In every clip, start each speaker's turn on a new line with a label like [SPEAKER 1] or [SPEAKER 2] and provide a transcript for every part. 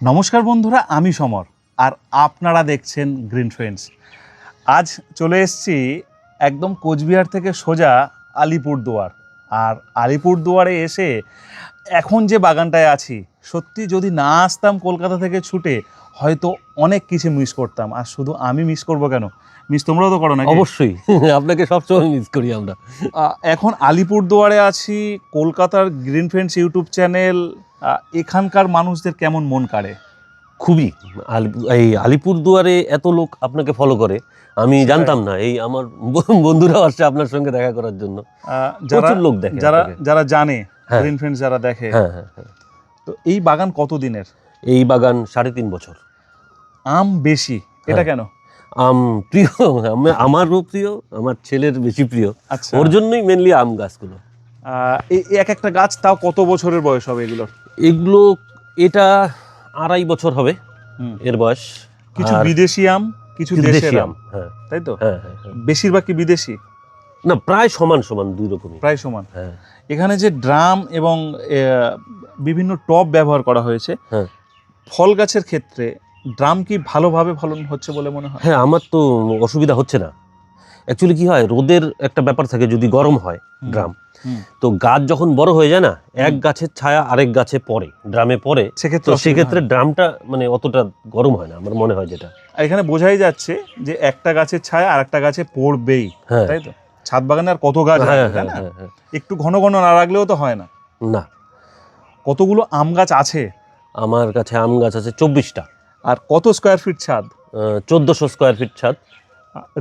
[SPEAKER 1] নমস্কার বন্ধুরা, আমি সমর আর আপনারা দেখছেন গ্রিন ফ্রেন্ডস। আজ চলে এসছি একদম কোচবিহার থেকে সোজা আলিপুরদুয়ার। আর আলিপুরদুয়ারে এসে এখন যে বাগানটায় আছি, সত্যি যদি না আসতাম কলকাতা থেকে ছুটে হয়তো অনেক কিছু মিস করতাম। আর শুধু আমি মিস করব কেন? মিস তোমরাও তো করো না
[SPEAKER 2] অবশ্যই। আপনাকে সবসময় মিস করি আমরা।
[SPEAKER 1] এখন আলিপুরদুয়ারে আছি কলকাতার গ্রিন ফ্রেন্ডস ইউটিউব চ্যানেল এখানকার মানুষদের কেমন মন কাড়ে?
[SPEAKER 2] খুবই। এই আলিপুরদুয়ারে এত লোক আপনাকে ফলো করে আমি জানতাম না। এই আমার বন্ধুরাও আসছে আপনার সঙ্গে দেখা করার জন্য।
[SPEAKER 1] যারা
[SPEAKER 2] লোক দেখে
[SPEAKER 1] যারা যারা জানে
[SPEAKER 2] হ্যাঁ।
[SPEAKER 1] গ্রিন ফ্রেন্ডস যারা দেখে
[SPEAKER 2] হ্যাঁ হ্যাঁ হ্যাঁ।
[SPEAKER 1] তো এই বাগান কত দিনের
[SPEAKER 2] এই বাগান সাড়ে তিন বছর।
[SPEAKER 1] আম বেশি এটা
[SPEAKER 2] হ্যাঁ।
[SPEAKER 1] কেন?
[SPEAKER 2] আম প্রিয় আমি- আমারও প্রিয় আমার ছেলের বেশি প্রিয়।
[SPEAKER 1] আচ্ছা।
[SPEAKER 2] ওর জন্যই মেনলি আম গাছগুলো।
[SPEAKER 1] এক একটা গাছ তাও কত বছরের বয়স হবে এগুলোর
[SPEAKER 2] এগুলো এটা আড়াই বছর হবে। এর বয়স।
[SPEAKER 1] কিছু বিদেশি আম কিছু
[SPEAKER 2] দেশি
[SPEAKER 1] আম।
[SPEAKER 2] হ্যাঁ।
[SPEAKER 1] তাই তো?
[SPEAKER 2] হ্যাঁ হ্যাঁ হ্যাঁ।
[SPEAKER 1] বেশিরভাগ কি বিদেশি?
[SPEAKER 2] না প্রায় সমান সমান দুই রকমই।
[SPEAKER 1] প্রায় সমান।
[SPEAKER 2] হ্যাঁ।
[SPEAKER 1] এখানে যে ড্রাম এবং বিভিন্ন টব ব্যবহার করা হয়েছে
[SPEAKER 2] হ্যাঁ।
[SPEAKER 1] ফল গাছের ক্ষেত্রে ড্রাম কি ভালোভাবে ফলন হচ্ছে বলে মনে হয়?
[SPEAKER 2] হ্যাঁ আমার তো অসুবিধা হচ্ছে না। অ্যাকচুয়ালি কি হয় রোদের একটা ব্যাপার থাকে যদি গরম হয় ড্রাম তো গাছ যখন বড় হয়ে যায় না এক গাছের ছায়া আরেক গাছে পড়ে ড্রামে পড়ে
[SPEAKER 1] সেক্ষেত্রে
[SPEAKER 2] সেক্ষেত্রে ড্রামটা মানে অতটা গরম হয় না আমার মনে হয় যেটা।
[SPEAKER 1] আর এখানে বোঝাই যাচ্ছে যে একটা গাছের ছায়া আর একটা গাছে পড়বেই
[SPEAKER 2] হ্যাঁ।
[SPEAKER 1] তাই তো? ছাদ বাগানে আর কত গাছ
[SPEAKER 2] হ্যাঁ হ্যাঁ হ্যাঁ হ্যাঁ।
[SPEAKER 1] একটু ঘন ঘন না রাখলেও তো হয় না।
[SPEAKER 2] না।
[SPEAKER 1] কতগুলো আম গাছ আছে?
[SPEAKER 2] আমার কাছে আম গাছ আছে চব্বিশটা।
[SPEAKER 1] আর কত স্কোয়ার ফিট ছাদ?
[SPEAKER 2] চোদ্দোশো স্কোয়ার ফিট ছাদ।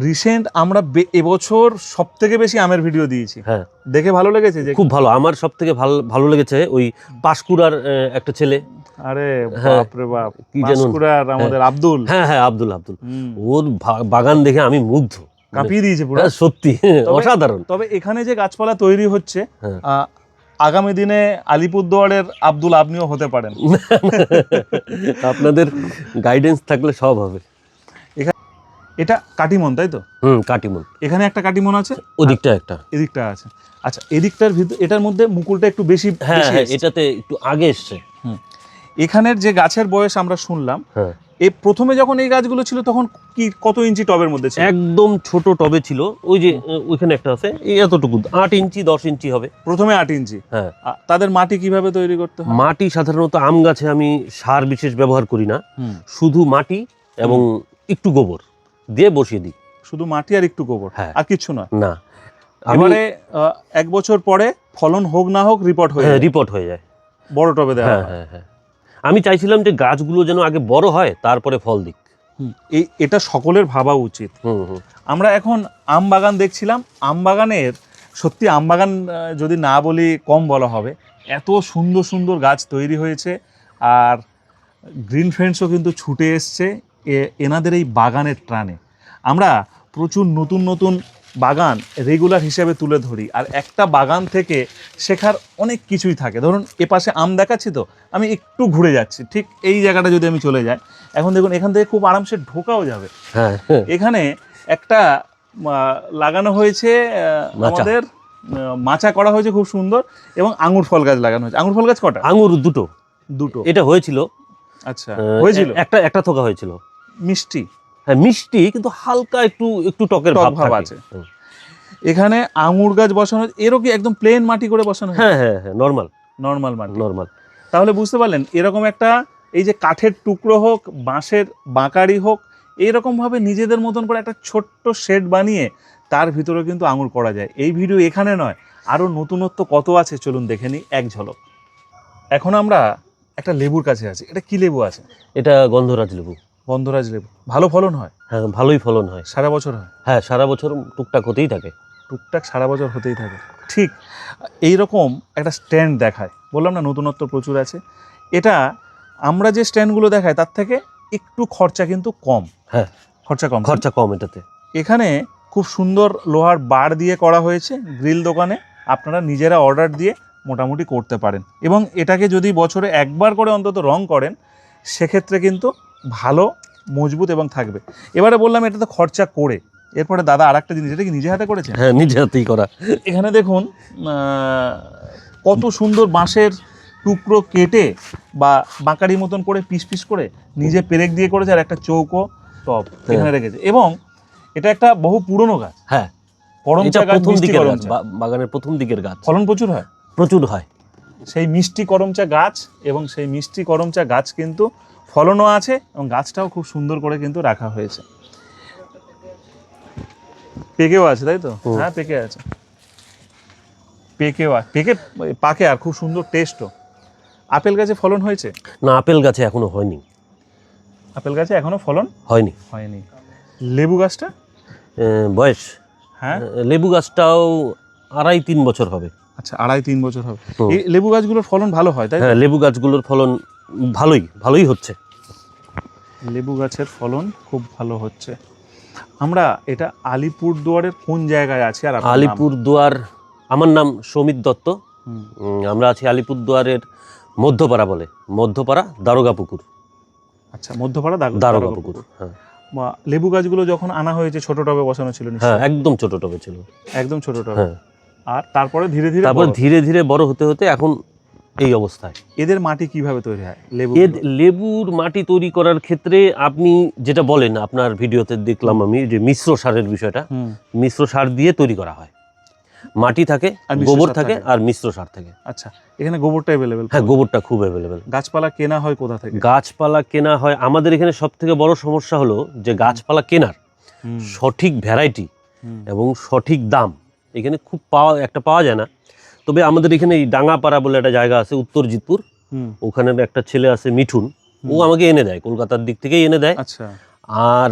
[SPEAKER 1] রিসেন্ট আমরা এবছর সব থেকে বেশি আমের ভিডিও দিয়েছি।
[SPEAKER 2] হ্যাঁ।
[SPEAKER 1] দেখে ভালো লেগেছে যে
[SPEAKER 2] খুব ভালো। আমার সব থেকে ভালো ভালো লেগেছে ওই পাঁশকুড়ার একটা ছেলে।
[SPEAKER 1] আরে
[SPEAKER 2] হ্যাঁ,
[SPEAKER 1] বাপ রে বাপ।
[SPEAKER 2] কি যেন-
[SPEAKER 1] আমাদের আব্দুল।
[SPEAKER 2] হ্যাঁ হ্যাঁ আব্দুল আব্দুল। ওর বাগান দেখে আমি মুগ্ধ।
[SPEAKER 1] কাঁপিয়ে দিয়েছে পুরো।
[SPEAKER 2] হ্যাঁ, সত্যি। অসাধারণ।
[SPEAKER 1] তবে এখানে যে গাছপালা তৈরি হচ্ছে
[SPEAKER 2] হ্যাঁ।
[SPEAKER 1] আগামী দিনে আলিপুরদুয়ারের আব্দুল আপনিও হতে পারেন।
[SPEAKER 2] আপনাদের গাইডেন্স থাকলে সব হবে।
[SPEAKER 1] এটা কাটিমন তাই তো?
[SPEAKER 2] হুম কাটিমন।
[SPEAKER 1] এখানে একটা কাটিমন আছে?
[SPEAKER 2] ওদিকটা একটা।
[SPEAKER 1] এদিকটা আছে। আচ্ছা এদিকটার ভিতর এটার মধ্যে মুকুলটা একটু বেশি
[SPEAKER 2] হ্যাঁ হ্যাঁ এটাতে একটু আগে এসছে।
[SPEAKER 1] এখানের যে গাছের বয়স আমরা শুনলাম
[SPEAKER 2] হ্যাঁ
[SPEAKER 1] এই প্রথমে যখন এই গাছগুলো ছিল তখন কি কত ইঞ্চি টবের মধ্যে ছিল?
[SPEAKER 2] একদম ছোট টবে ছিল। ওই যে ওইখানে একটা আছে এই এতটুকু আট ইঞ্চি দশ ইঞ্চি হবে।
[SPEAKER 1] প্রথমে আট ইঞ্চি?
[SPEAKER 2] হ্যাঁ।
[SPEAKER 1] তাদের মাটি কীভাবে তৈরি করতে হয়?
[SPEAKER 2] মাটি সাধারণত আম গাছে আমি সার বিশেষ ব্যবহার করি না। শুধু মাটি এবং একটু গোবর দিয়ে বসিয়ে দিই।
[SPEAKER 1] শুধু মাটি আর একটু গোবর?
[SPEAKER 2] হ্যাঁ।
[SPEAKER 1] আর কিছু নয়?
[SPEAKER 2] না।
[SPEAKER 1] এবারে এক বছর পরে ফলন হোক না হোক রিপোর্ট হয়ে যায়।
[SPEAKER 2] রিপোর্ট হয়ে যায়।
[SPEAKER 1] বড় টবে দেওয়া
[SPEAKER 2] হ্যাঁ।
[SPEAKER 1] হ্যাঁ
[SPEAKER 2] হ্যাঁ। আমি চাইছিলাম যে গাছগুলো যেন আগে বড় হয় তারপরে ফল দিক।
[SPEAKER 1] হুম, এই এটা সকলের ভাবা উচিত। আমরা এখন আম বাগান দেখছিলাম। আম বাগানের সত্যি আম বাগান যদি না বলি কম বলা হবে। এত সুন্দর সুন্দর গাছ তৈরি হয়েছে। আর গ্রিন ফ্রেন্ডসও কিন্তু ছুটে এসছে এ- এনাদের এই বাগানের টানে আমরা প্রচুর নতুন নতুন বাগান রেগুলার হিসেবে তুলে ধরি। আর একটা বাগান থেকে শেখার অনেক কিছুই থাকে। ধরুন এ পাশে আম দেখাচ্ছি তো আমি একটু ঘুরে যাচ্ছি। ঠিক এই জায়গাটা যদি আমি চলে যাই এখন দেখুন এখান থেকে খুব আরামসে ঢোকাও যাবে।
[SPEAKER 2] হ্যাঁ।
[SPEAKER 1] এখানে একটা লাগানো হয়েছে। আমাদের মাচা করা হয়েছে খুব সুন্দর এবং আঙুর ফল গাছ লাগানো হয়েছে। আঙুর ফল গাছ কটা?
[SPEAKER 2] আঙুর দুটো।
[SPEAKER 1] দুটো।
[SPEAKER 2] এটা হয়েছিল।
[SPEAKER 1] আচ্ছা হয়েছিল?
[SPEAKER 2] একটা একটা থোকা হয়েছিল।
[SPEAKER 1] মিষ্টি।
[SPEAKER 2] হ্যাঁ মিষ্টি কিন্তু হালকা একটু একটু টকের
[SPEAKER 1] টক
[SPEAKER 2] ভাব
[SPEAKER 1] ভাব আছে। এখানে আঙুর গাছ বসানো এরও কি একদম প্লেন মাটি করে বসানো
[SPEAKER 2] হ্যাঁ হ্যাঁ হ্যাঁ নর্মাল
[SPEAKER 1] নর্মাল মাটি।
[SPEAKER 2] নর্মাল
[SPEAKER 1] তাহলে বুঝতে পারলেন এরকম একটা এই যে কাঠের টুকরো হোক বাঁশের বাঁকারি হোক এইরকমভাবে নিজেদের মতন করে একটা ছোট্ট শেড বানিয়ে তার ভিতরে কিন্তু আঙুর করা যায়। এই ভিডিও এখানে নয় আরও নতুনত্ব কত আছে চলুন দেখে নিই এক ঝলক। এখন আমরা একটা লেবুর কাছে আছি। এটা কি লেবু আছে?
[SPEAKER 2] এটা গন্ধরাজ লেবু।
[SPEAKER 1] গন্ধরাজ লেবু ভালো ফলন হয়?
[SPEAKER 2] হ্যাঁ ভালোই ফলন হয়।
[SPEAKER 1] সারা বছর হয়?
[SPEAKER 2] হ্যাঁ সারা বছর টুকটাক হতেই থাকে।
[SPEAKER 1] টুকটাক সারা বছর হতেই থাকে। ঠিক এই রকম একটা স্ট্যান্ড দেখায়। বললাম না নতুনত্ব প্রচুর আছে। এটা আমরা যে স্ট্যান্ডগুলো দেখাই তার থেকে একটু খরচা কিন্তু কম।
[SPEAKER 2] হ্যাঁ
[SPEAKER 1] খরচা কম।
[SPEAKER 2] খরচা কম এটাতে।
[SPEAKER 1] এখানে খুব সুন্দর লোহার বার দিয়ে করা হয়েছে গ্রিল দোকানে। আপনারা নিজেরা অর্ডার দিয়ে মোটামুটি করতে পারেন। এবং এটাকে যদি বছরে একবার করে অন্তত রং করেন সেক্ষেত্রে কিন্তু ভালো মজবুত এবং থাকবে। এবারে বললাম এটা তো খরচা করে। এরপরে দাদা আর একটা জিনিস এটা কি নিজে হাতে করেছে
[SPEAKER 2] হ্যাঁ নিজে হাতেই করা।
[SPEAKER 1] এখানে দেখুন কত সুন্দর বাঁশের টুকরো কেটে বা বাঁকারি মতন করে পিস পিস করে নিজে পেরেক দিয়ে করেছে আর একটা চৌকো টপ এখানে রেখেছে। এবং এটা একটা বহু পুরনো গাছ।
[SPEAKER 2] হ্যাঁ।
[SPEAKER 1] গাছ
[SPEAKER 2] প্রথম দিকের গাছ বাগানের প্রথম দিকের গাছ।
[SPEAKER 1] ফলন প্রচুর হয়?
[SPEAKER 2] প্রচুর হয়।
[SPEAKER 1] সেই মিষ্টি করমচা গাছ এবং সেই মিষ্টি করমচা গাছ কিন্তু ফলনও আছে এবং গাছটাও খুব সুন্দর করে কিন্তু রাখা হয়েছে। পেকেও আছে তাই তো? হ্যাঁ পেকে আছে। পেকেও পেকে পাকে আর খুব সুন্দর টেস্টও আপেল গাছে ফলন হয়েছে?
[SPEAKER 2] না আপেল গাছে এখনও হয়নি।
[SPEAKER 1] আপেল গাছে এখনও ফলন?
[SPEAKER 2] হয়নি।
[SPEAKER 1] হয়নি। লেবু গাছটা?
[SPEAKER 2] বয়স।
[SPEAKER 1] হ্যাঁ।
[SPEAKER 2] লেবু গাছটাও আড়াই তিন বছর হবে।
[SPEAKER 1] আচ্ছা আড়াই তিন বছর হবে। এই লেবু গাছগুলোর ফলন ভালো হয় তাই?
[SPEAKER 2] হ্যাঁ লেবু গাছগুলোর ফলন ভালোই ভালোই হচ্ছে।
[SPEAKER 1] লেবু গাছের ফলন খুব ভালো হচ্ছে। আমরা এটা আলিপুর দুয়ারের কোন জায়গায় আছে আর
[SPEAKER 2] আলিপুর দুয়ার আমার নাম সৌমিত দত্ত। আমরা আছি আলিপুর দুয়ারের মধ্যপাড়া বলে মধ্যপাড়া দারোগা পুকুর
[SPEAKER 1] আচ্ছা মধ্যপাড়া
[SPEAKER 2] দারোগা পুকুর। হ্যাঁ।
[SPEAKER 1] বা লেবু গাছগুলো যখন আনা হয়েছে ছোট টবে বসানো ছিল
[SPEAKER 2] হ্যাঁ একদম ছোট টবে ছিল।
[SPEAKER 1] একদম ছোট টবে?
[SPEAKER 2] হ্যাঁ।
[SPEAKER 1] আর তারপরে ধীরে ধীরে
[SPEAKER 2] তারপর ধীরে ধীরে বড় হতে হতে এখন এই অবস্থায়।
[SPEAKER 1] এদের মাটি কীভাবে তৈরি হয়? লেবু
[SPEAKER 2] লেবুর মাটি তৈরি করার ক্ষেত্রে আপনি যেটা বলেন আপনার ভিডিওতে দেখলাম আমি যে মিশ্র সারের বিষয়টা মিশ্র সার দিয়ে তৈরি করা হয়। মাটি থাকে
[SPEAKER 1] আর
[SPEAKER 2] গোবর থাকে
[SPEAKER 1] থাকে।
[SPEAKER 2] আর মিশ্র সার থাকে।
[SPEAKER 1] আচ্ছা এখানে গোবরটা অ্যাভেলেবেল
[SPEAKER 2] হ্যাঁ গোবরটা খুব অ্যাভেলেবেল
[SPEAKER 1] গাছপালা কেনা হয় কোথা থেকে?
[SPEAKER 2] গাছপালা কেনা হয় আমাদের এখানে সব থেকে বড় সমস্যা হলো যে গাছপালা কেনার সঠিক ভ্যারাইটি এবং সঠিক দাম। এখানে খুব পাওয়া একটা পাওয়া যায় না। তবে আমাদের এখানে এই ডাঙ্গাপাড়া বলে একটা জায়গা আছে উত্তরজিৎপুর
[SPEAKER 1] হুম,
[SPEAKER 2] ওখানে একটা ছেলে আছে মিঠুন। ও আমাকে এনে দেয় কলকাতার দিক থেকেই এনে দেয়।
[SPEAKER 1] আচ্ছা।
[SPEAKER 2] আর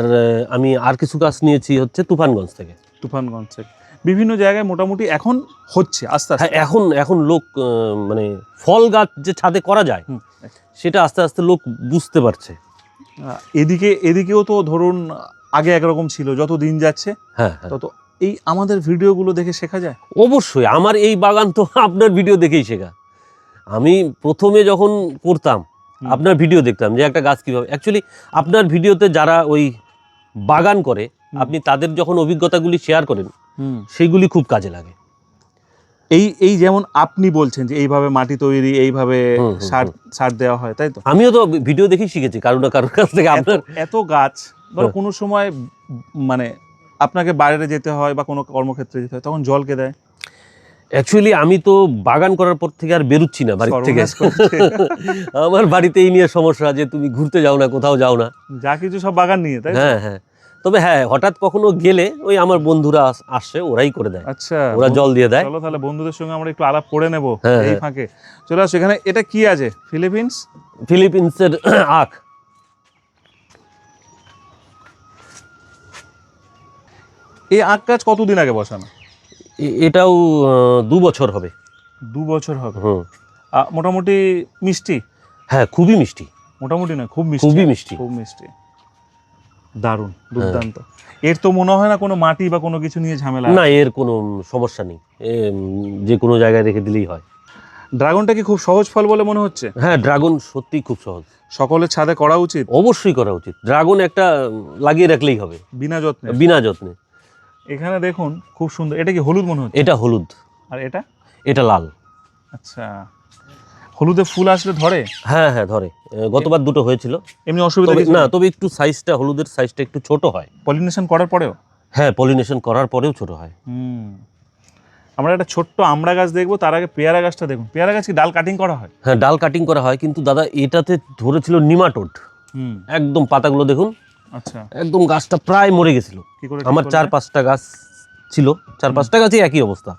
[SPEAKER 2] আমি আর কিছু গাছ নিয়েছি হচ্ছে তুফানগঞ্জ থেকে।
[SPEAKER 1] তুফানগঞ্জ থেকে। বিভিন্ন জায়গায় মোটামুটি এখন হচ্ছে আস্তে
[SPEAKER 2] হ্যাঁ
[SPEAKER 1] আস্তে
[SPEAKER 2] এখন এখন লোক মানে ফল গাছ যে ছাদে করা যায় সেটা আস্তে আস্তে লোক বুঝতে পারছে।
[SPEAKER 1] এদিকে এদিকেও তো ধরুন আগে একরকম ছিল যত দিন যাচ্ছে
[SPEAKER 2] হ্যাঁ হ্যাঁ।
[SPEAKER 1] তত এই আমাদের ভিডিওগুলো দেখে শেখা যায়?
[SPEAKER 2] অবশ্যই আমার এই বাগান তো আপনার ভিডিও দেখেই শেখা। আমি প্রথমে যখন করতাম আপনার ভিডিও দেখতাম যে একটা গাছ কীভাবে অ্যাকচুয়ালি আপনার ভিডিওতে যারা ওই বাগান করে আপনি তাদের যখন অভিজ্ঞতাগুলি শেয়ার করেন
[SPEAKER 1] হুম।
[SPEAKER 2] সেইগুলি খুব কাজে লাগে।
[SPEAKER 1] এই এই যেমন আপনি বলছেন যে এইভাবে মাটি তৈরি এইভাবে সার সার দেওয়া হয় তাই তো?
[SPEAKER 2] আমিও তো ভিডিও দেখেই শিখেছি কারও না কারোর কাছ থেকে আপনার
[SPEAKER 1] এত গাছ ধরো। কোনো সময় মানে আপনাকে বাইরে যেতে হয় বা কোনো কর্মক্ষেত্রে যেতে হয় তখন জল কে দেয়?
[SPEAKER 2] অ্যাকচুয়ালি আমি তো বাগান করার পর থেকে আর বেরুচ্ছি না বাড়ি থেকে। আমার বাড়িতে এই নিয়ে সমস্যা যে তুমি ঘুরতে যাও না কোথাও যাও না।
[SPEAKER 1] যা কিছু সব বাগান নিয়ে তাই
[SPEAKER 2] হ্যাঁ হ্যাঁ। তবে হ্যাঁ হঠাৎ কখনো গেলে ওই আমার বন্ধুরা আস- ওরাই করে দেয়।
[SPEAKER 1] আচ্ছা
[SPEAKER 2] ওরা জল দিয়ে দেয়।
[SPEAKER 1] চলো তাহলে বন্ধুদের সঙ্গে আমরা একটু আলাপ করে নেব
[SPEAKER 2] হ্যাঁ,
[SPEAKER 1] এই
[SPEAKER 2] হ্যাঁ।
[SPEAKER 1] ফাঁকে। চলে আসো এখানে এটা কি আছে? ফিলিপিন্স?
[SPEAKER 2] ফিলিপিন্সের আখ।
[SPEAKER 1] এই আখ গাছ কতদিন আগে বসানো?
[SPEAKER 2] এটাও দু বছর হবে।
[SPEAKER 1] দু বছর হবে? মোটামুটি মিষ্টি?
[SPEAKER 2] হ্যাঁ খুবই মিষ্টি।
[SPEAKER 1] মোটামুটি না খুব মিষ্টি।
[SPEAKER 2] খুবই মিষ্টি।
[SPEAKER 1] খুব মিষ্টি। দারুণ দুর্দান্ত। এর তো মনে হয় না কোনো মাটি বা কোনো কিছু নিয়ে ঝামেলা
[SPEAKER 2] না এর কোনো সমস্যা নেই। যে কোনো জায়গায় রেখে দিলেই হয়।
[SPEAKER 1] ড্রাগনটা কি খুব সহজ ফল বলে মনে হচ্ছে?
[SPEAKER 2] হ্যাঁ ড্রাগন সত্যি খুব সহজ।
[SPEAKER 1] সকলের ছাদে করা উচিত?
[SPEAKER 2] অবশ্যই করা উচিত। ড্রাগন একটা লাগিয়ে রাখলেই হবে।
[SPEAKER 1] বিনা যত্নে?
[SPEAKER 2] বিনা যত্নে।
[SPEAKER 1] এখানে দেখুন খুব সুন্দর এটা কি হলুদ মনে হচ্ছে?
[SPEAKER 2] এটা হলুদ।
[SPEAKER 1] আর এটা?
[SPEAKER 2] এটা লাল।
[SPEAKER 1] আচ্ছা হলুদে ফুল আসলে ধরে?
[SPEAKER 2] হ্যাঁ হ্যাঁ ধরে। গতবার দুটো হয়েছিল।
[SPEAKER 1] এমনি অসুবিধা
[SPEAKER 2] না তবে একটু সাইজটা হলুদের সাইজটা একটু ছোট হয়।
[SPEAKER 1] পলিনেশন করার পরেও?
[SPEAKER 2] হ্যাঁ পলিনেশন করার পরেও ছোট হয়।
[SPEAKER 1] হুম। আমরা একটা ছোট্ট আমড়া গাছ দেখব তার আগে পেয়ারা গাছটা দেখুন। পেয়ারা গাছ কি ডাল কাটিং করা হয়?
[SPEAKER 2] হ্যাঁ ডাল কাটিং করা হয় কিন্তু দাদা এটাতে ধরেছিল নিমাটোড।
[SPEAKER 1] হুম।
[SPEAKER 2] একদম পাতাগুলো দেখুন একদম গাছটা প্রায় মরে গেছিল। আমার চার পাঁচটা গাছ ছিল চার পাঁচটা গাছই একই অবস্থা।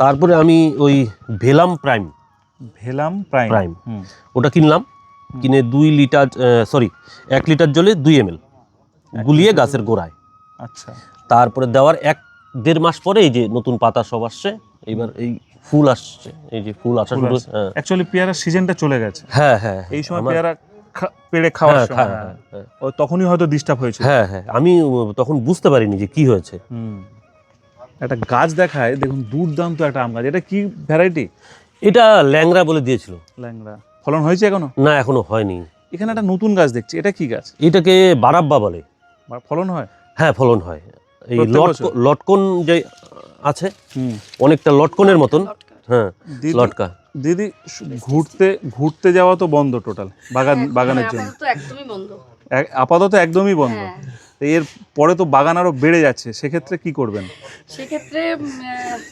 [SPEAKER 2] তারপরে আমি ওই ভেলাম প্রাইম।
[SPEAKER 1] ভেলাম প্রাইম?
[SPEAKER 2] প্রাইম। ওটা কিনলাম কিনে দুই লিটার সরি এক লিটার জলে দুই এম গুলিয়ে গাছের গোড়ায়।
[SPEAKER 1] আচ্ছা।
[SPEAKER 2] তারপরে দেওয়ার এক দেড় মাস পরে এই যে নতুন পাতা সব আসছে এইবার এই ফুল আসছে এই যে ফুল আসা শুরু হ্যাঁ।
[SPEAKER 1] অ্যাকচুয়ালি পেয়ারার সিজনটা চলে গেছে।
[SPEAKER 2] হ্যাঁ হ্যাঁ
[SPEAKER 1] এই সময় পেয়ারা পেড়ে খাওয়ার
[SPEAKER 2] হ্যাঁ,
[SPEAKER 1] সময়।
[SPEAKER 2] হ্যাঁ,
[SPEAKER 1] হ্যাঁ। ও তখনই হয়তো ডিস্টার্ব হয়েছে
[SPEAKER 2] হ্যাঁ হ্যাঁ আমি তখন বুঝতে পারিনি যে কি হয়েছে।
[SPEAKER 1] হুম। একটা গাছ দেখায় দেখুন দুর্দান্ত একটা আম গাছ। এটা কি ভ্যারাইটি
[SPEAKER 2] এটা ল্যাংড়া বলে দিয়েছিল।
[SPEAKER 1] ল্যাংড়া। ফলন হয়েছে এখনও?
[SPEAKER 2] না এখনও হয়নি।
[SPEAKER 1] এখানে একটা নতুন গাছ দেখছি। এটা কি গাছ?
[SPEAKER 2] এটাকে বারাব্বা বলে।
[SPEAKER 1] ফলন হয়?
[SPEAKER 2] হ্যাঁ ফলন হয়। এই? লটকন যে আছে
[SPEAKER 1] হুম।
[SPEAKER 2] অনেকটা লটকনের মতন। হ্যাঁ লটকা।
[SPEAKER 1] দিদি ঘুরতে ঘুরতে যাওয়া তো বন্ধ টোটাল বাগান
[SPEAKER 3] হ্যাঁ,
[SPEAKER 1] বাগানের
[SPEAKER 3] হ্যাঁ,
[SPEAKER 1] জন্য।
[SPEAKER 3] আপাতত একদমই বন্ধ।
[SPEAKER 1] এক- আপাতত একদমই বন্ধ।
[SPEAKER 3] হ্যাঁ।
[SPEAKER 1] এর পরে তো বাগান আরও বেড়ে যাচ্ছে সেক্ষেত্রে কি করবেন?
[SPEAKER 3] সেক্ষেত্রে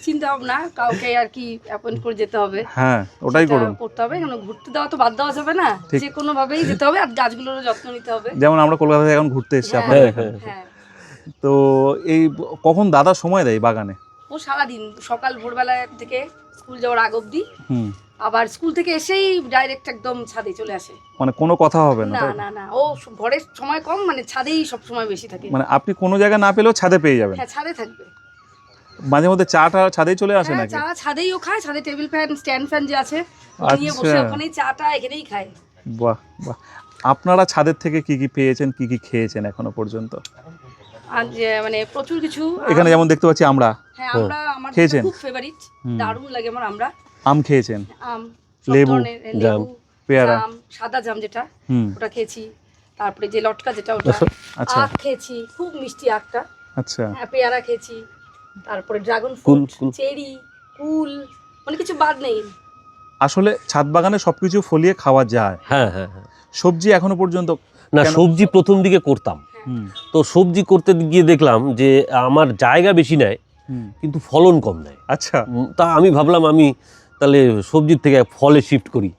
[SPEAKER 3] চিন্তা ভাবনা কাউকে আর কি অ্যাপয়েন্ট করে যেতে হবে।
[SPEAKER 1] হ্যাঁ ওটাই করুন।
[SPEAKER 3] করতে হবে কারণ ঘুরতে দেওয়া তো বাদ দেওয়া যাবে না।
[SPEAKER 1] ঠিক।
[SPEAKER 3] যে কোনো ভাবেই যেতে হবে আর গাছগুলোরও যত্ন নিতে হবে।
[SPEAKER 1] যেমন আমরা কলকাতা থেকে এখন ঘুরতে এসেছি আপনাদের এখানে।
[SPEAKER 3] হ্যাঁ
[SPEAKER 1] তো এই কখন দাদা সময় দেয় বাগানে?
[SPEAKER 3] ও সারাদিন সকাল ভোরবেলা থেকে স্কুল যাওয়ার আগ
[SPEAKER 1] হুম।
[SPEAKER 3] আবার স্কুল থেকে এসেই ডাইরেক্ট একদম ছাদে চলে আসে।
[SPEAKER 1] মানে কোনো কথা হবে না
[SPEAKER 3] না না না ও ঘরের সময় কম মানে ছাদেই সব সময় বেশি থাকে।
[SPEAKER 1] মানে আপনি কোনো জায়গা না পেলেও ছাদে পেয়ে যাবেন।
[SPEAKER 3] হ্যাঁ ছাদে থাকবে।
[SPEAKER 1] মাঝে মধ্যে চাটা ছাদেই চলে আসে
[SPEAKER 3] হ্যাঁ
[SPEAKER 1] নাকি?
[SPEAKER 3] চা ছাদেই ও খায় ছাদে টেবিল ফ্যান স্ট্যান্ড ফ্যান যে আছে নিয়ে বসে
[SPEAKER 1] আচ্ছা।
[SPEAKER 3] ওখানেই চাটা এখানেই খায়।
[SPEAKER 1] বাহ বাহ। আপনারা ছাদের থেকে কি কি পেয়েছেন কি কি খেয়েছেন এখনও পর্যন্ত?
[SPEAKER 3] মানে প্রচুর কিছু
[SPEAKER 1] এখানে যেমন দেখতে পাচ্ছি আমরা।
[SPEAKER 3] হ্যাঁ আমরা আমার
[SPEAKER 1] খেয়েছেন?
[SPEAKER 3] খুব ফেভারিট দারুণ লাগে আমার আমরা।
[SPEAKER 1] আম খেয়েছেন?
[SPEAKER 3] আম
[SPEAKER 1] লেবু,
[SPEAKER 2] জাম,
[SPEAKER 1] পেয়ারা।
[SPEAKER 3] জাম সাদা জাম যেটা
[SPEAKER 1] হুম।
[SPEAKER 3] ওটা খেয়েছি। তারপরে যে লটকা যেটা ওটা
[SPEAKER 1] আচ্ছা।
[SPEAKER 3] আখ খেয়েছি খুব মিষ্টি আখটা।
[SPEAKER 1] আচ্ছা।
[SPEAKER 3] হ্যাঁ পেয়ারা খেয়েছি। তারপরে ড্রাগন ফ্রুট চেরি কুল মানে কিছু বাদ নেই।
[SPEAKER 1] আসলে ছাদ বাগানে সবকিছু ফলিয়ে খাওয়া যায়।
[SPEAKER 2] হ্যাঁ হ্যাঁ হ্যাঁ।
[SPEAKER 1] সবজি এখনও পর্যন্ত
[SPEAKER 2] না সবজি প্রথম দিকে করতাম। তো সবজি করতে গিয়ে দেখলাম যে আমার জায়গা বেশি নেয় কিন্তু ফলন কম নেয়।
[SPEAKER 1] আচ্ছা।
[SPEAKER 2] তা আমি ভাবলাম আমি তাহলে সবজির থেকে ফলে শিফট করি।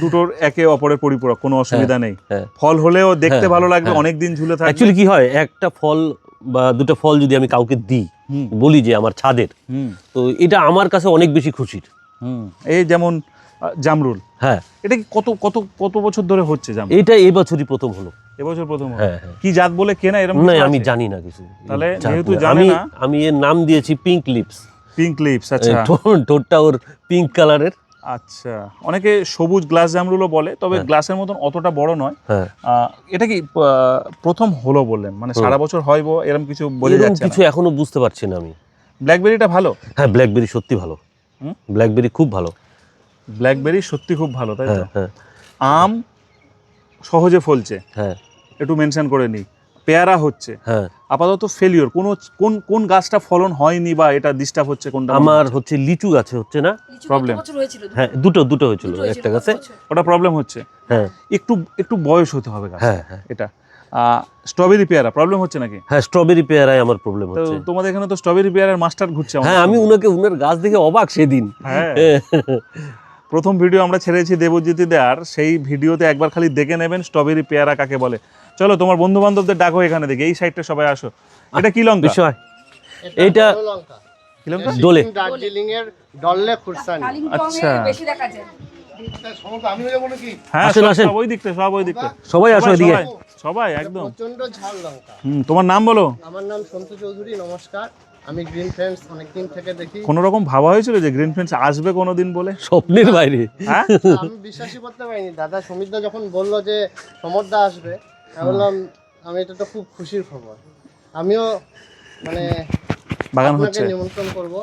[SPEAKER 1] দুটোর একে অপরের পরিপূরক কোনো অসুবিধা নেই।
[SPEAKER 2] হ্যাঁ।
[SPEAKER 1] ফল হলেও দেখতে
[SPEAKER 2] হ্যাঁ,
[SPEAKER 1] ভালো লাগবে
[SPEAKER 2] হ্যাঁ।
[SPEAKER 1] অনেক দিন ঝুলে থাকবে।
[SPEAKER 2] অ্যাকচুয়ালি কি হয় একটা ফল বা দুটো ফল যদি আমি কাউকে দিই বলি যে আমার ছাদের তো এটা আমার কাছে অনেক বেশি খুশির।
[SPEAKER 1] হুম। এই যেমন জামরুল।
[SPEAKER 2] হ্যাঁ।
[SPEAKER 1] এটা কি কত কত কত বছর ধরে হচ্ছে জামরুল?
[SPEAKER 2] এটা এবছরই প্রথম হলো।
[SPEAKER 1] এবছর প্রথম হলো।
[SPEAKER 2] হ্যাঁ হ্যাঁ।
[SPEAKER 1] কি জাত বলে কেনা এরকম
[SPEAKER 2] না আমি? জানি না কিছু।
[SPEAKER 1] তাহলে যেহেতু। জানে না-
[SPEAKER 2] আমি এর নাম দিয়েছি পিঙ্ক লিপস
[SPEAKER 1] পিঙ্ক লিপস আচ্ছা।
[SPEAKER 2] ঠোঁটটা ওর পিঙ্ক কালারের
[SPEAKER 1] আচ্ছা। অনেকে সবুজ গ্লাস জামরুলও বলে তবে
[SPEAKER 2] হ্যাঁ।
[SPEAKER 1] গ্লাসের মতন অতটা বড় নয়।
[SPEAKER 2] হ্যাঁ।
[SPEAKER 1] এটা কি প্রথম হলো বললেন? মানে সারা বছর হয় বো এরকম কিছু বোঝা যাচ্ছে
[SPEAKER 2] কিছু এখনও বুঝতে পারছি না আমি।
[SPEAKER 1] ব্ল্যাকবেরিটা ভালো?
[SPEAKER 2] হ্যাঁ ব্ল্যাকবেরি সত্যি ভালো।
[SPEAKER 1] হুম?
[SPEAKER 2] ব্ল্যাকবেরি খুব ভালো।
[SPEAKER 1] ব্ল্যাকবেরি সত্যি খুব ভালো তাই তো?
[SPEAKER 2] হ্যাঁ হ্যাঁ।
[SPEAKER 1] আম সহজে ফলছে।
[SPEAKER 2] হ্যাঁ।
[SPEAKER 1] একটু মেনশন করে নিই। পেয়ারা হচ্ছে।
[SPEAKER 2] হ্যাঁ।
[SPEAKER 1] আপাতত ফেলিওর কোন কোন কোন গাছটা ফলন হয়নি বা এটা ডিস্টার্ব হচ্ছে কোনটা
[SPEAKER 2] আমার হচ্ছে লিচু গাছে হচ্ছে না?
[SPEAKER 3] প্রবলেম
[SPEAKER 2] হ্যাঁ দুটো দুটো হয়েছিল একটা গাছে।
[SPEAKER 1] ওটা প্রবলেম হচ্ছে।
[SPEAKER 2] হ্যাঁ।
[SPEAKER 1] একটু একটু বয়স হতে হবে গাছ।
[SPEAKER 2] হ্যাঁ হ্যাঁ।
[SPEAKER 1] এটা। স্ট্রবেরি পেয়ারা প্রবলেম হচ্ছে নাকি?
[SPEAKER 2] হ্যাঁ স্ট্রবেরি পেয়ারায় আমার প্রবলেম হচ্ছে।
[SPEAKER 1] তোমাদের এখানে তো স্ট্রবেরি পেয়ারার মাস্টার ঘুরছে
[SPEAKER 2] হ্যাঁ আমি উনাকে উনার গাছ দেখে অবাক সেদিন।
[SPEAKER 1] হ্যাঁ। প্রথম ভিডিও আমরা ছেড়েছি দেবজ্যোতি দেয়ার সেই ভিডিওতে একবার খালি দেখে নেবেন স্ট্রবেরি পেয়ারা কাকে বলে। চলো তোমার বন্ধু বান্ধবদের ডাকো এখানে দেখে এই সাইডটা সবাই আসো। এটা কি লঙ্কা?
[SPEAKER 2] বিষয়। দোলে।
[SPEAKER 4] দার্জিলিং এর ডললে খুরসানি।
[SPEAKER 1] আচ্ছা।
[SPEAKER 3] বেশি দেখা যায়।
[SPEAKER 1] হ্যাঁ
[SPEAKER 2] সবাই আসো
[SPEAKER 1] সবাই,
[SPEAKER 2] এদিকে।
[SPEAKER 1] সবাই, সবাই একদম।
[SPEAKER 4] প্রচণ্ড ঝাল লঙ্কা।
[SPEAKER 1] হুম তোমার নাম বলো।
[SPEAKER 4] আমার নাম সন্তু চৌধুরী নমস্কার। আমি গ্রিন ফ্রেন্ডস অনেকদিন থেকে দেখি।
[SPEAKER 1] কোনো রকম ভাবা হয়েছিল যে গ্রিন ফ্রেন্ডস আসবে কোনোদিন বলে?
[SPEAKER 2] স্বপ্নের বাইরে।
[SPEAKER 1] হ্যাঁ?
[SPEAKER 4] আমি বিশ্বাসই করতে পারিনি। দাদা সমিতদা যখন বলল যে সমরদা আসবে আমি বললাম আমি এটা তো খুব খুশির খবর। আমিও মানে
[SPEAKER 1] বাগান হচ্ছে।
[SPEAKER 4] নিমন্ত্রণ করব।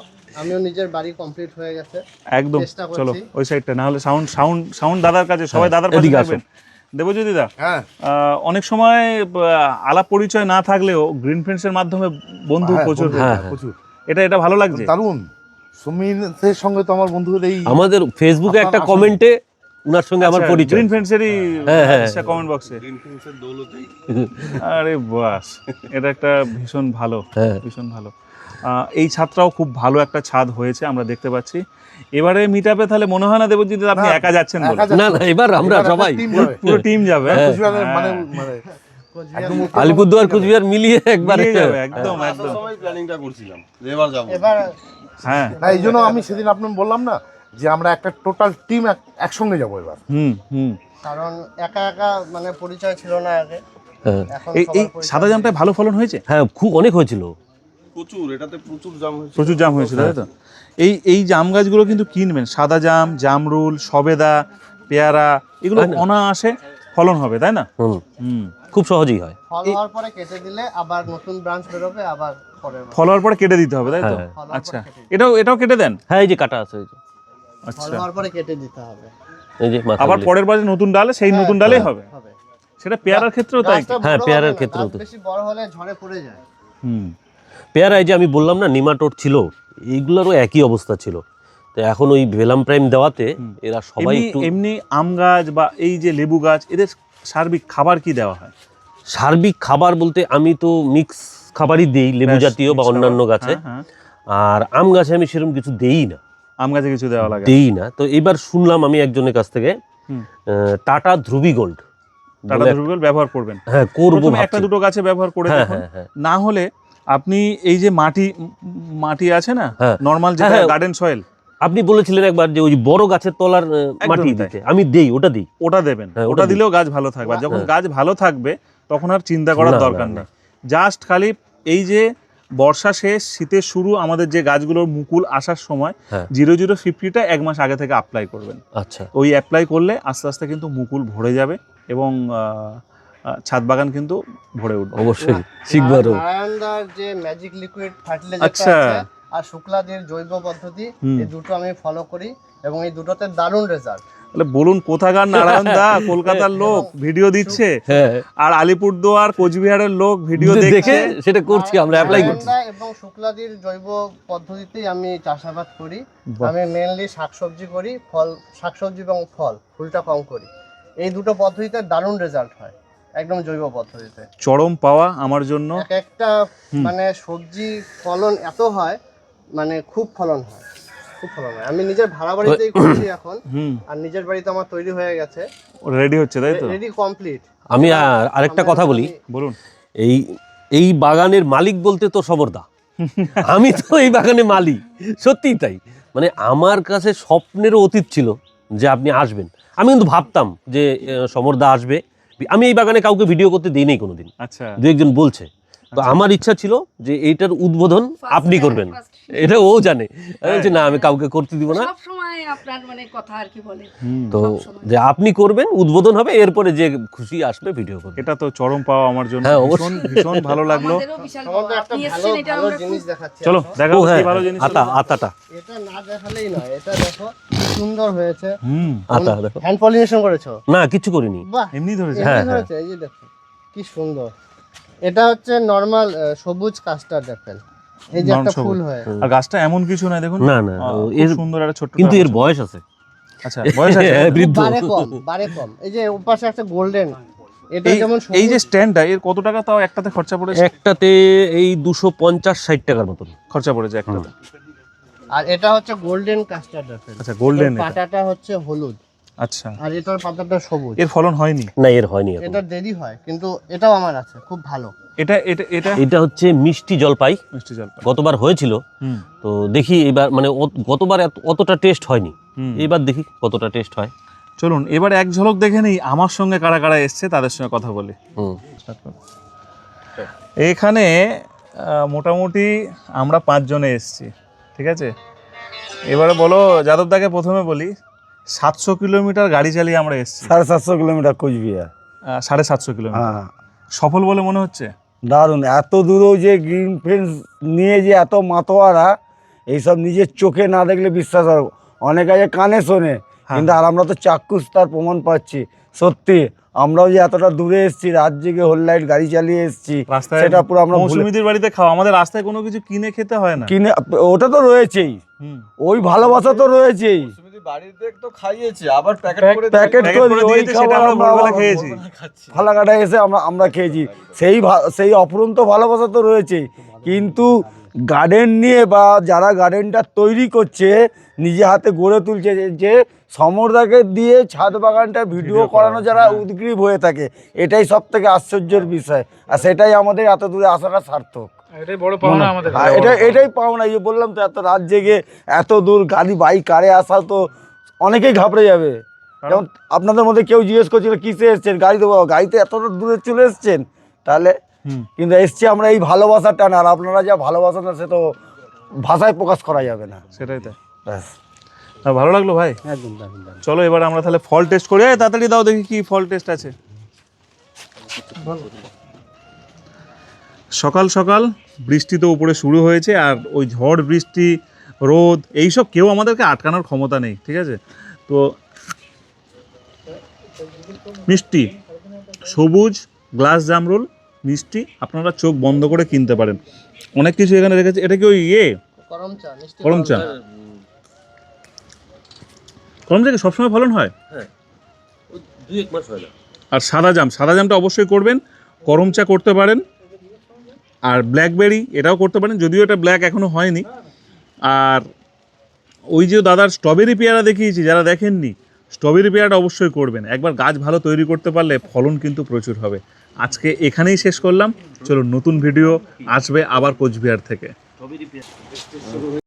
[SPEAKER 4] আমিও নিজের বাড়ি কমপ্লিট হয়ে গেছে।
[SPEAKER 1] একদম চলো ওই সাইডটা না হলে সাউন্ড সাউন্ড সাউন্ড দাদার কাছে সবাই
[SPEAKER 2] হ্যাঁ,
[SPEAKER 1] দাদার পাশে থাকবেন। দেবজ্যোতি দা
[SPEAKER 5] হ্যাঁ।
[SPEAKER 1] অনেক সময় আলাপ পরিচয় না থাকলেও গ্রিন ফ্রেন্ডস এর মাধ্যমে বন্ধু
[SPEAKER 5] হ্যাঁ,
[SPEAKER 1] প্রচুর।
[SPEAKER 2] হ্যাঁ।
[SPEAKER 5] প্রচুর।
[SPEAKER 1] এটা এটা ভালো লাগছে।
[SPEAKER 5] দারুণ। সুমিতের সঙ্গে তো আমার বন্ধুদের এই
[SPEAKER 2] আমাদের ফেসবুকে একটা কমেন্টে উনার সঙ্গে আমার পরিচয়।
[SPEAKER 1] গ্রিন ফ্রেন্ডস এরই
[SPEAKER 2] হ্যাঁ, হ্যাঁ।
[SPEAKER 1] কমেন্ট বক্সে আরে বাস এটা একটা ভীষণ ভালো ভীষণ ভালো। এই ছাদটাও খুব ভালো একটা ছাদ হয়েছে আমরা দেখতে পাচ্ছি। এবারে মিট আপে তাহলে মনে হয় না দেবজিৎ আপনি একা যাচ্ছেন
[SPEAKER 5] যাচ্ছে।
[SPEAKER 2] না না এবার আমরা
[SPEAKER 5] এবার
[SPEAKER 2] সবাই।
[SPEAKER 1] পুরো টিম যাবে
[SPEAKER 2] হ্যাঁ।
[SPEAKER 5] মানে
[SPEAKER 1] হ্যাঁ।
[SPEAKER 5] মানে একদম
[SPEAKER 2] আলিপুরদুয়ার কুচবিহার মিলিয়ে একবার
[SPEAKER 1] একদম একদম।
[SPEAKER 6] সময় প্ল্যানিংটা করছিলাম এবার যাব।
[SPEAKER 4] এবার
[SPEAKER 1] হ্যাঁ।
[SPEAKER 5] না এই জন্য আমি সেদিন আপনাকে বললাম না যে আমরা একটা টোটাল টিম একসঙ্গে যাব এবার।
[SPEAKER 1] হুম হুম।
[SPEAKER 4] কারণ একা একা মানে পরিচয় ছিল না আগে।
[SPEAKER 2] হ্যাঁ।
[SPEAKER 1] এই এই সাদা জামটায় ভালো ফলন হয়েছে?
[SPEAKER 2] হ্যাঁ খুব অনেক হয়েছিল।
[SPEAKER 6] প্রচুর এটাতে প্রচুর জাম হয়েছে
[SPEAKER 1] প্রচুর জাম হয়েছিল তাই তো? এই এই জাম গাছগুলো কিন্তু কিনবেন সাদা জাম জামরুল সবেদা পেয়ারা এগুলো? অনায়াসে ফলন হবে তাই না?
[SPEAKER 2] হুম। খুব সহজেই হয়।
[SPEAKER 4] ফল হওয়ার পরে কেটে দিলে আবার নতুন ব্রাঞ্চ বেরোবে আবার
[SPEAKER 1] ফল হওয়ার পরে কেটে দিতে হবে তাই তো?
[SPEAKER 2] হ্যাঁ।
[SPEAKER 4] হওয়ার
[SPEAKER 1] আচ্ছা। এটাও এটাও কেটে দেন?
[SPEAKER 2] হ্যাঁ এই যে কাটা আছে যে।
[SPEAKER 4] ফল
[SPEAKER 1] আচ্ছা
[SPEAKER 4] হওয়ার পরে কেটে দিতে হবে।
[SPEAKER 2] এই যে
[SPEAKER 1] আবার পরের বারে নতুন ডালে সেই নতুন ডালেই হবে
[SPEAKER 4] হবে।
[SPEAKER 1] সেটা পেয়ারার ক্ষেত্রেও তাই?
[SPEAKER 2] হ্যাঁ, পেয়ারার ক্ষেত্রেও
[SPEAKER 4] বেশি বড় হলে ঝড়ে পড়ে যায়।
[SPEAKER 1] হুম।
[SPEAKER 2] পেয়ারা এই যে আমি বললাম না নিমাটোড ছিল এইগুলোরও একই অবস্থা ছিল। তো এখন ওই ভেলাম প্রাইম দেওয়াতে এরা সবাই
[SPEAKER 1] এমনি
[SPEAKER 2] একটু
[SPEAKER 1] এমনি আম গাছ বা এই যে লেবু গাছ এদের সার্বিক খাবার কি দেওয়া হয়?
[SPEAKER 2] সার্বিক খাবার বলতে আমি তো মিক্স খাবারই দেই লেবু জাতীয় বা অন্যান্য গাছে।
[SPEAKER 1] হ্যাঁ, হ্যাঁ।
[SPEAKER 2] আর আম গাছে আমি সেরকম কিছু দেই না।
[SPEAKER 1] আম গাছে কিছু দেওয়া লাগে?
[SPEAKER 2] দেই না। তো এবার শুনলাম আমি একজনের কাছ থেকে টাটা ধ্রুবি গোল্ড
[SPEAKER 1] টাটা
[SPEAKER 2] এক-
[SPEAKER 1] ধ্রুবল ব্যবহার করবেন।
[SPEAKER 2] হ্যাঁ করব
[SPEAKER 1] একটা দুটো গাছে ব্যবহার করে
[SPEAKER 2] হ্যাঁ হ্যাঁ হ্যাঁ।
[SPEAKER 1] না হলে আপনি এই যে মাটি মাটি আছে না?
[SPEAKER 2] হ্যাঁ।
[SPEAKER 1] নর্মাল যেটা
[SPEAKER 2] হ্যাঁ, হ্যাঁ।
[SPEAKER 1] গার্ডেন সয়েল
[SPEAKER 2] আপনি বলেছিলেন একবার যে ওই বড় গাছের তলার মাটি দিতে। আমি দেই ওটা দিই।
[SPEAKER 1] ওটা দেবেন।
[SPEAKER 2] হ্যাঁ, ওটা
[SPEAKER 1] দিলেও গাছ ভালো থাকবে। যখন
[SPEAKER 2] হ্যাঁ।
[SPEAKER 1] গাছ ভালো থাকবে তখন আর চিন্তা করার দরকার
[SPEAKER 2] না।
[SPEAKER 1] নেই। জাস্ট খালি এই যে বর্ষা শেষ শীতের শুরু আমাদের যে গাছগুলোর মুকুল আসার সময়
[SPEAKER 2] হ্যাঁ।
[SPEAKER 1] জিরো জিরো ফিফটিটা এক মাস আগে থেকে অ্যাপ্লাই করবেন।
[SPEAKER 2] আচ্ছা।
[SPEAKER 1] ওই অ্যাপ্লাই করলে আস্তে আস্তে কিন্তু মুকুল ভরে যাবে এবং ছাদ বাগান কিন্তু ভরে উঠবে।
[SPEAKER 2] অবশ্যই শিখবারও।
[SPEAKER 4] নারায়ণদার যে ম্যাজিক লিকুইড ফার্টিলাইজার
[SPEAKER 1] আচ্ছা।
[SPEAKER 4] আর শুক্লাদের জৈব পদ্ধতি এই দুটো আমি ফলো করি এবং এই দুটোতে দারুণ রেজাল্ট
[SPEAKER 1] তাহলে বলুন কোথাকার নারায়ণ দা কলকাতার লোক ভিডিও দিচ্ছে?
[SPEAKER 2] হ্যাঁ।
[SPEAKER 1] আর আলিপুরদুয়ার কোচবিহারের লোক ভিডিও
[SPEAKER 2] দেখে সেটা করছি আমরা অ্যাপ্লাই করছি।
[SPEAKER 4] এবং শুক্লাদির জৈব পদ্ধতিতেই আমি চাষাবাদ করি। আমি মেনলি শাকসবজি করি ফল শাকসবজি এবং ফল ফুলটা কম করি। এই দুটো পদ্ধতিতে দারুণ রেজাল্ট হয়। একদম জৈব পদ্ধতিতে।
[SPEAKER 1] চরম পাওয়া আমার জন্য।
[SPEAKER 4] এক একটা মানে সবজি ফলন এত হয় মানে খুব ফলন হয়। খুব ফলন হয়। আমি নিজের ভাড়া বাড়িতেই করছি এখন
[SPEAKER 1] হুম।
[SPEAKER 4] আর নিজের বাড়িতে আমার তৈরি হয়ে গেছে।
[SPEAKER 1] রেডি হচ্ছে তাই তো?
[SPEAKER 4] রেডি কমপ্লিট
[SPEAKER 2] আমি আরেকটা কথা বলি।
[SPEAKER 1] বলুন।
[SPEAKER 2] এই এই বাগানের মালিক বলতে তো সমরদা আমি তো এই বাগানে মালিক। সত্যিই তাই। মানে আমার কাছে স্বপ্নেরও অতীত ছিল যে আপনি আসবেন। আমি কিন্তু ভাবতাম যে সমরদা আসবে। আমি এই বাগানে কাউকে ভিডিও করতে দিই নেই কোনোদিন
[SPEAKER 1] আচ্ছা
[SPEAKER 2] দু একজন বলছে। আমার ইচ্ছা ছিল যে এইটার উদ্বোধন আপনি করবেন। এটা ও জানে। না আমি কাউকে করতে দিব না।
[SPEAKER 3] সব সময় আপনার মানে কথা আর কি বলে।
[SPEAKER 1] হুম।
[SPEAKER 2] তো যে আপনি করবেন উদ্বোধন হবে এরপরে যে খুশি আসবে ভিডিও করবে।
[SPEAKER 1] এটা তো চরম পাওয়া আমার জন্য।
[SPEAKER 2] হ্যাঁ,
[SPEAKER 1] ভীষণ ভীষণ ভালো লাগল। চলো। দেখাও
[SPEAKER 2] হ্যাঁ
[SPEAKER 1] ভালো জিনিস
[SPEAKER 2] আতা আতাটা।
[SPEAKER 4] এটা না দেখালেই নয় এটা দেখো সুন্দর হয়েছে।
[SPEAKER 1] হুম।
[SPEAKER 2] আতা দেখো।
[SPEAKER 4] হ্যান্ড পলিনেশন করেছ?
[SPEAKER 2] না কিছু করিনি।
[SPEAKER 1] এমনি ধরেছে।
[SPEAKER 2] হ্যাঁ,
[SPEAKER 4] এমনি এই যে দেখো কি সুন্দর। এটা হচ্ছে নর্মাল সবুজ কাস্টার্ড অ্যাপেল এই যে একটা ফুল হয়ে।
[SPEAKER 1] আর গাছটা এমন কিছু না দেখুন।
[SPEAKER 2] না না এর
[SPEAKER 1] সুন্দর একটা ছোট
[SPEAKER 2] কিন্তু এর বয়স আছে।
[SPEAKER 1] আচ্ছা বয়স আছে?
[SPEAKER 2] হ্যাঁ, বৃদ্ধ।
[SPEAKER 4] বারে কম বারে কম। এই যে ওপাশে একটা গোল্ডেন এটা
[SPEAKER 1] এই
[SPEAKER 4] যেমন
[SPEAKER 1] এই যে স্ট্যান্ডটা এর কত টাকা তাও একটাতে খরচা পড়েছে
[SPEAKER 2] একটাতে এই দুশো পঞ্চাশ ষাট টাকার মতন।
[SPEAKER 1] খরচা পড়েছে একটাতে।
[SPEAKER 4] আর এটা হচ্ছে গোল্ডেন কাস্টার্ড অ্যাপেল
[SPEAKER 1] আচ্ছা গোল্ডেন
[SPEAKER 4] পাতাটা হচ্ছে হলুদ।
[SPEAKER 1] আচ্ছা।
[SPEAKER 4] আর এটার পাতাটা সবুজ।
[SPEAKER 1] এর ফলন হয়নি?
[SPEAKER 2] না এর হয়নি
[SPEAKER 4] এটা দেরি হয় কিন্তু এটাও আমার আছে খুব ভালো।
[SPEAKER 1] এটা এটা এটা?
[SPEAKER 2] এটা হচ্ছে মিষ্টি জলপাই।
[SPEAKER 1] মিষ্টি জল
[SPEAKER 2] গতবার হয়েছিল। তো দেখি এবার মানে গতবার এত- অতটা টেস্ট হয়নি।
[SPEAKER 1] হুম।
[SPEAKER 2] এবার দেখি কতটা টেস্ট হয়।
[SPEAKER 1] চলুন এবার এক ঝলক দেখে নেই আমার সঙ্গে কারা কারা এসছে তাদের সঙ্গে কথা বলি। এখানে মোটামুটি আমরা পাঁচজনে এসছি ঠিক আছে? এবারে বলো যাদবদাকে প্রথমে বলি। সাতশো কিলোমিটার গাড়ি চালিয়ে আমরা এসছি।
[SPEAKER 7] সাড়ে সাতশো কিলোমিটার কোচবিহার।
[SPEAKER 1] সাড়ে সাতশো কিলোমিটার।
[SPEAKER 7] হ্যাঁ।
[SPEAKER 1] সফল বলে মনে হচ্ছে?
[SPEAKER 7] দারুণ। এত দূরেও যে গ্রিন ফেন্স নিয়ে যে এত মাতোয়ারা এইসব নিজের চোখে না দেখলে বিশ্বাস হবে অনেক আছে কানে শোনে
[SPEAKER 1] হ্যাঁ।
[SPEAKER 7] কিন্তু আর আমরা তো চাক্ষুষ তার প্রমাণ পাচ্ছি। সত্যি আমরাও যে এতটা দূরে এসেছি রাত জেগে হোল লাইট গাড়ি চালিয়ে এসেছি সেটা পুরো আমরা
[SPEAKER 1] মৌসুমীদের বাড়িতে খাওয়া আমাদের রাস্তায় কোনো কিছু কিনে খেতে হয় না।
[SPEAKER 7] কিনে ওটা তো রয়েছেই। ওই ভালোবাসা তো রয়েছেই।
[SPEAKER 6] বাড়িতে তো খাইয়েছি আবার প্যাকেট করে
[SPEAKER 7] প্যাকেট
[SPEAKER 1] প্যাকেট
[SPEAKER 7] করে
[SPEAKER 1] করে সেটা আমরা
[SPEAKER 7] আমরা
[SPEAKER 1] ভোরবেলা খেয়েছি।
[SPEAKER 7] ফালাকাটা এসে আমরা আমরা খেয়েছি। সেই ভা- সেই ভালোবাসা তো রয়েছেই কিন্তু গার্ডেন নিয়ে বা যারা গার্ডেনটা তৈরি করছে নিজে হাতে গড়ে তুলছে যে- যে সমরদাকে দিয়ে ছাদ বাগানটা ভিডিও করানো যারা উদ্গ্রীব হয়ে থাকে এটাই সব থেকে আশ্চর্যের বিষয়। আর সেটাই আমাদের এত দূরে আসাটা সার্থক।
[SPEAKER 8] এটাই বড় পাওনা আমাদের
[SPEAKER 7] এটা এটাই পাওনা এই যে বললাম তো এত রাত জেগে এত দূর গাড়ি বাইক কারে আসা তো অনেকেই ঘাবড়ে যাবে। যেমন আপনাদের মধ্যে কেউ জিজ্ঞেস করছিল কিসে এসছেন? গাড়ি দেবো গাড়িতে এতটা দূরে চলে এসছেন? তাহলে কিন্তু এসছি আমরা এই ভালোবাসার টান আর আপনারা যা ভালোবাসা না সে তো ভাষায় প্রকাশ করা যাবে না।
[SPEAKER 1] সেটাই তাই
[SPEAKER 7] ব্যাস।
[SPEAKER 1] ভালো লাগল ভাই?
[SPEAKER 7] একদম একদম
[SPEAKER 1] চলো এবার আমরা তাহলে ফল টেস্ট করি। তাড়াতাড়ি দাও দেখি কি ফল টেস্ট আছে। সকাল সকাল বৃষ্টি তো উপরে শুরু হয়েছে আর ওই ঝড় বৃষ্টি রোদ এইসব কেউ আমাদেরকে আটকানোর ক্ষমতা নেই ঠিক আছে? তো মিষ্টি সবুজ গ্লাস জামরুল মিষ্টি আপনারা চোখ বন্ধ করে কিনতে পারেন। অনেক কিছু এখানে রেখেছে। এটা কি ওই ইয়ে?
[SPEAKER 4] গরম চা
[SPEAKER 1] গরম চা। করম থেকে সবসময় ফলন হয়?
[SPEAKER 2] হয়।
[SPEAKER 1] আর সাদা জাম সাদা জামটা অবশ্যই করবেন। করম চা করতে পারেন। আর ব্ল্যাকবেরি এটাও করতে পারেন, যদিও এটা ব্ল্যাক এখনও হয়নি। আর ওই যে দাদার স্ট্রবেরি পেয়ারা দেখিয়েছি, যারা দেখেননি স্ট্রবেরি পেয়ারাটা অবশ্যই করবেন। একবার গাছ ভালো তৈরি করতে পারলে ফলন কিন্তু প্রচুর হবে। আজকে এখানেই শেষ করলাম। চলুন নতুন ভিডিও আসবে আবার কোচবিহার থেকে।